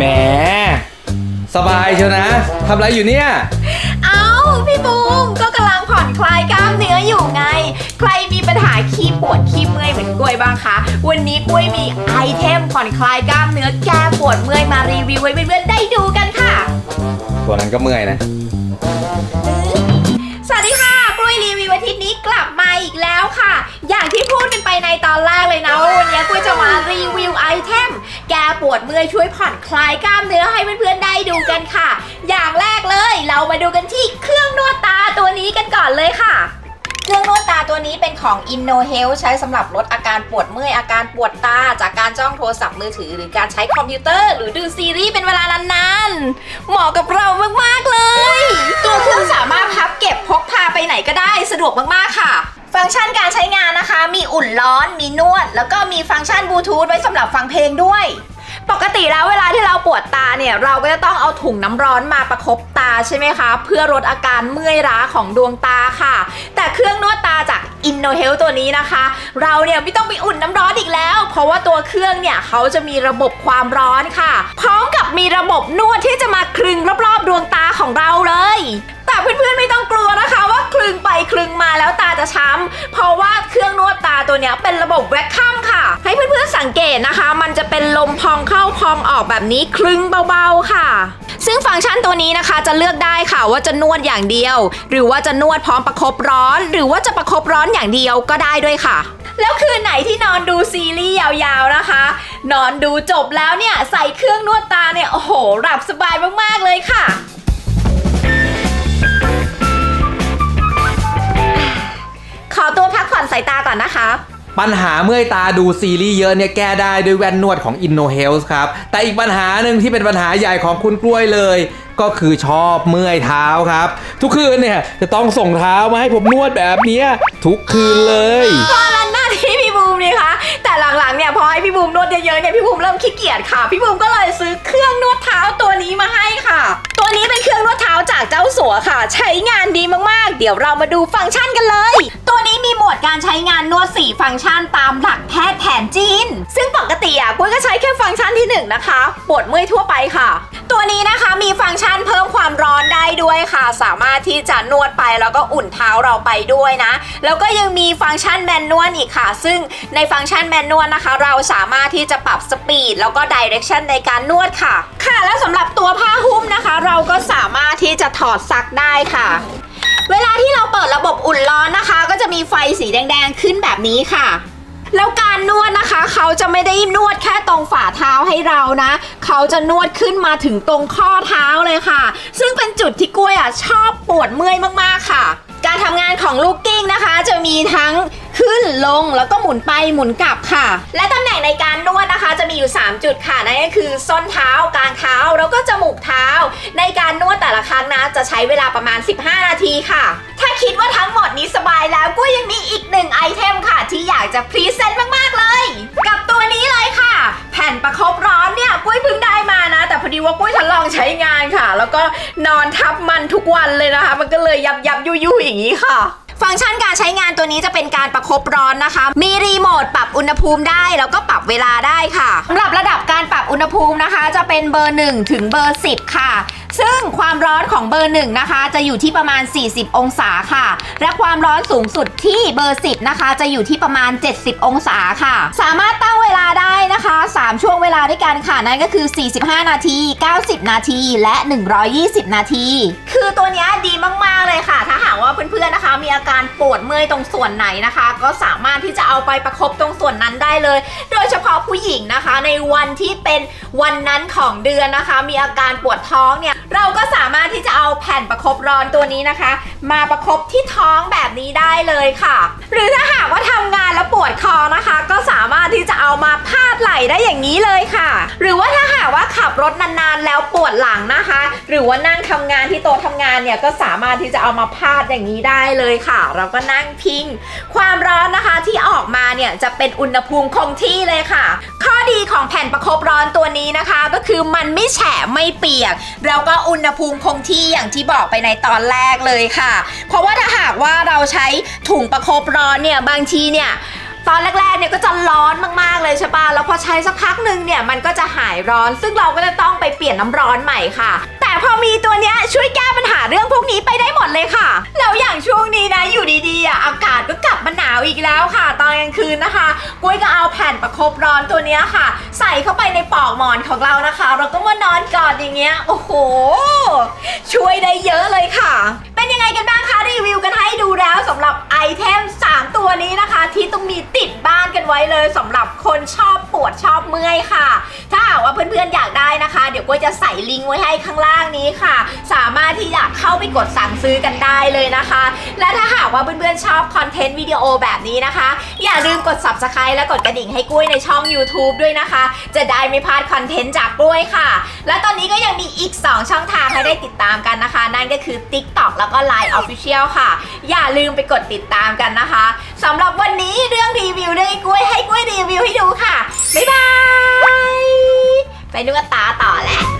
แหมสบายเชียวนะทำอะไรอยู่เนี่ย เอาพี่บูมก็กำลังผ่อนคลายกล้ามเนื้ออยู่ไง ใครมีปัญหาขี้ปวดขี้เมื่อยเหมือนกล้วยบ้างคะ วันนี้กล้วยมีไอเทมผ่อนคลายกล้ามเนื้อแก้ปวดเมื่อยมารีวิวให้เพื่อนๆได้ดูกันค่ะ ตัวนั้นก็เมื่อยนะ สวัสดีค่ะ กล้วยรีวิวอาทิตย์นี้กลับมาอีกแล้วค่ะ ในตอนแรกเลยนะว่าวันนี้กล้ยจะมารีวิวไอเทมแก้ปวดเมื่อยช่วยผ่อนคลายกล้ามเนื้อให้เพื่อนๆได้ดูกันค่ะ อย่างแรกเลยเรามาดูกันที่เครื่องนวดตาตัวนี้กันก่อนเลยค่ะเครื่องนวดตาตัวนี้เป็นของ Inno Health ใช้สำหรับลดอาการปวดเมื่อยอาการปวดตา จากการจ้องโทรศัพท์มือถือ หรือการใช้คอมพิวเตอร์ หรือดูซีรีส์เป็นเวลานานๆเหมาะกับเรามากๆเลย ตัวเครื่องสามารถพับเก็บพกพาไปไหนก็ได้สะดวกมากๆค่ะ ฟังก์ชันการใช้งานนะคะ มีอุ่นร้อน มีนวด แล้วก็มีฟังก์ชันบลูทูธไว้สำหรับฟังเพลงด้วย ปกติแล้วเวลาที่เราปวดตาเนี่ย เราก็จะต้องเอาถุงน้ำร้อนมาประคบตาใช่ไหมคะ เพื่อลดอาการเมื่อยล้าของดวงตาค่ะ แต่เครื่องนวดตาจาก Inno Health ตัวนี้นะคะ เราเนี่ยไม่ต้องไปอุ่นน้ำร้อนอีกแล้ว เพราะว่าตัวเครื่องเนี่ยเขาจะมีระบบความร้อนค่ะ พร้อมกับมีระบบนวดที่จะมาคลึงรอบๆดวงตาของเราเลย แต่เพื่อนๆไม่ต้องกลัวนะคะว่าคลึงไป จะช้ำเพราะว่าเครื่องนวดตาตัวเนี้ยเป็นระบบแวคคัมค่ะ ให้เพื่อนๆสังเกตนะคะ มันจะเป็นลมพองเข้าพองออกแบบนี้คลึงเบาๆค่ะ ซึ่งฟังก์ชันตัวนี้นะคะจะเลือกได้ค่ะว่าจะนวดอย่างเดียว หรือว่าจะนวดพร้อมประคบร้อน หรือว่าจะประคบร้อนอย่างเดียวก็ได้ด้วยค่ะแล้วคืนไหนที่นอนดูซีรีส์ยาวๆนะคะ นอนดูจบแล้วเนี่ย ใส่เครื่องนวดตาเนี่ย โอ้โห หลับสบายมากๆเลยค่ะ อตัวพักผ่อนสายตาก่อนนะคะ ปัญหาเมื่อยตาดูซีรีส์เยอะเนี่ยแก้ได้ด้วยแว่นนวดของ Inno Health ครับ แต่อีกปัญหาหนึ่งที่เป็นปัญหาใหญ่ของคุณกล้วยเลย ก็คือชอบเมื่อยเท้าครับ ทุกคืนเนี่ยจะต้องส่งเท้ามาให้ผมนวดแบบเนี้ยทุกคืนเลย พอ อให้พี่บูมนวดเยอะๆเนี่ยพี่บูมเริ่มขี้เกียจค่ะ พี่บูมก็เลยซื้อเครื่องนวดเท้าตัวนี้มาให้ค่ะ ตัวนี้เป็นเครื่องนวดเท้าจากเจ้าสัวค่ะ ใช้งานดีมากๆ เดี๋ยวเรามาดูฟังก์ชันกันเลย ตัวนี้มีโหมดการใช้งานนวด 4 ฟังก์ชันตามหลักแพทย์แผนจีน ซึ่งปกติอะกุ้ยก็ใช้แค่ฟังก์ชันที่หนึ่งนะคะปวดเมื่อยทั่วไปค่ะ ตัวนี้นะคะมี ด้วยค่ะ สามารถที่จะนวดไปแล้วก็อุ่นเท้าเราไปด้วยนะ แล้วก็ยังมีฟังก์ชันแมนนวลอีกค่ะ ซึ่งในฟังก์ชันแมนนวลนะคะ เราสามารถที่จะปรับสปีดแล้วก็ดิเรกชันในการนวดค่ะ ค่ะ แล้วสำหรับตัวผ้าหุ้มนะคะ เราก็สามารถที่จะถอดซักได้ค่ะเวลาที่เราเปิดระบบอุ่นร้อนนะคะ ก็จะมีไฟสีแดง ๆ ขึ้นแบบนี้ค่ะ เขาจะไม่ได้นวดแค่ตรงฝ่าเท้าให้เรานะ เขาจะนวดขึ้นมาถึงตรงข้อเท้าเลยค่ะ ซึ่งเป็นจุดที่กล้วยอะชอบปวดเมื่อยมากๆค่ะ การทำงานของลูกกิ้งนะคะ จะมีทั้ง ขึ้นลงแล้วก็หมุนไปหมุนกลับค่ะ และตำแหน่งในการนวดนะคะ จะมีอยู่ 3 จุดค่ะนั่นก็คือส้นเท้ากลางเท้าแล้วก็จมูกเท้า ในการนวดแต่ละครั้งนะจะใช้เวลาประมาณ 15 นาทีค่ะ ถ้าคิดว่าทั้งหมดนี้สบายแล้วก็ยังมีอีกหนึ่งไอเทมค่ะ ที่อยากจะพรีเซนต์มากๆเลย กับตัวนี้เลยค่ะ แผ่นประคบร้อนเนี่ยกุ้ยเพิ่งได้มานะ แต่พอดีว่ากุ้ยทดลองใช้งานค่ะ แล้วก็นอนทับมันทุกวันเลยนะคะ มันก็เลยยับยับยุยๆอย่างนี้ค่ะ ฟังก์ชันการใช้งานตัวนี้จะเป็นการประคบร้อนนะคะ มีรีโมทปรับอุณหภูมิได้ แล้วก็ปรับเวลาได้ค่ะสำหรับระดับการปรับอุณหภูมินะคะ จะเป็นเบอร์ 1 ถึงเบอร์ 10 ค่ะ ซึ่งความร้อนของเบอร์ 1 นะคะ จะอยู่ที่ประมาณ 40 องศาค่ะ และความร้อนสูงสุดที่เบอร์ 10 นะคะ จะอยู่ที่ประมาณ 70 องศาค่ะ สามารถตั้งเวลาได้นะคะ 3 ช่วงเวลาด้วยกันค่ะนั่นก็คือ 45 นาที 90 นาที และ 120 นาที คือตัวนี้ดีมาก ๆ เลยค่ะ ถ้าหากว่าเพื่อน อาการปวดเมื่อยตรงส่วนไหนนะคะ ก็สามารถที่จะเอาไปประคบตรงส่วนนั้นได้เลย โดยเฉพาะผู้หญิงนะคะ ในวันที่เป็นวันนั้นของเดือนนะคะ มีอาการปวดท้องเนี่ยเราก็สามารถที่จะเอาแผ่นประคบร้อนตัวนี้นะคะ มาประคบที่ท้องแบบนี้ได้เลยค่ะ หรือถ้าหากว่าทำงานแล้วปวดคอนะคะ ก็สามารถที่จะเอามาพาดไหล่ได้อย่างนี้เลยค่ะ หรือว่าถ้าหาก รถนานๆ แล้วปวดหลังนะคะ หรือว่านั่งทำงานที่โต๊ะทำงานเนี่ยก็สามารถที่จะเอามาพาดอย่างนี้ได้เลยค่ะ เราก็นั่งพิง ความร้อนนะคะที่ออกมาเนี่ยจะเป็นอุณหภูมิคงที่เลยค่ะ ข้อดีของแผ่นประคบร้อนตัวนี้นะคะ ก็คือมันไม่แฉะไม่เปียก แล้วก็อุณหภูมิคงที่อย่างที่บอกไปในตอนแรกเลยค่ะ เพราะว่าถ้าหากว่าเราใช้ถุงประคบร้อนเนี่ยบางทีเนี่ย ตอนแรกๆเนี่ยก็จะร้อนมากๆเลยใช่ปะแล้วพอใช้สักพักหนึ่งเนี่ยมันก็จะหายร้อน ซึ่งเราก็จะต้องไปเปลี่ยนน้ำร้อนใหม่ค่ะ แต่พอมีตัวเนี้ยช่วยแก้ปัญหาเรื่องพวกนี้ไปได้หมดเลยค่ะ แล้วอย่างช่วงนี้นะอยู่ดีๆอะอากาศก็กลับมาหนาวอีกแล้วค่ะ ตอนกลางคืนนะคะกล้วยก็เอาแผ่นประคบร้อนตัวเนี้ยค่ะ ใส่เข้าไปในปลอกหมอนของเรานะคะ เราก็มานอนกอดอย่างเงี้ยโอ้โห ช่วยได้เยอะเลยค่ะ ยังไงกันบ้างคะรีวิวกันให้ดูแล้วสำหรับไอเทม 3 ตัวนี้นะคะ ที่ต้องมีติดบ้านกันไว้เลยสำหรับคนชอบปวดชอบเมื่อยค่ะ ถ้าากว่าเพื่อนๆอยากได้นะคะ เดี๋ยวกล้วยจะใส่ลิงก์ไว้ให้ข้างล่างนี้ค่ะ สามารถที่จะเข้าไปกดสั่งซื้อกันได้เลยนะคะ และถ้าหากว่าเพื่อนๆชอบคอนเทนต์วิดีโอแบบนี้นะคะ อย่าลืมกด subscribe และกดกระดิ่งให้กล้วยในช่อง YouTube ด้วยนะคะ จะได้ไม่พลาดคอนเทนต์จากกล้วยค่ะ และตอนนี้ก็ยังมีอีก 2 ช่องทางให้ได้ติดตามกันนะคะ นั่นก็คือ TikTok แล้วก็ Line Official ค่ะ อย่าลืมไปกดติดตามกันนะคะสำหรับวันนี้เรื่องรีวิวเรื่องไอ้กล้วยให้กล้วยรีวิวให้ดูค่ะบ๊ายบาย ไปนวดตาต่อแล้ว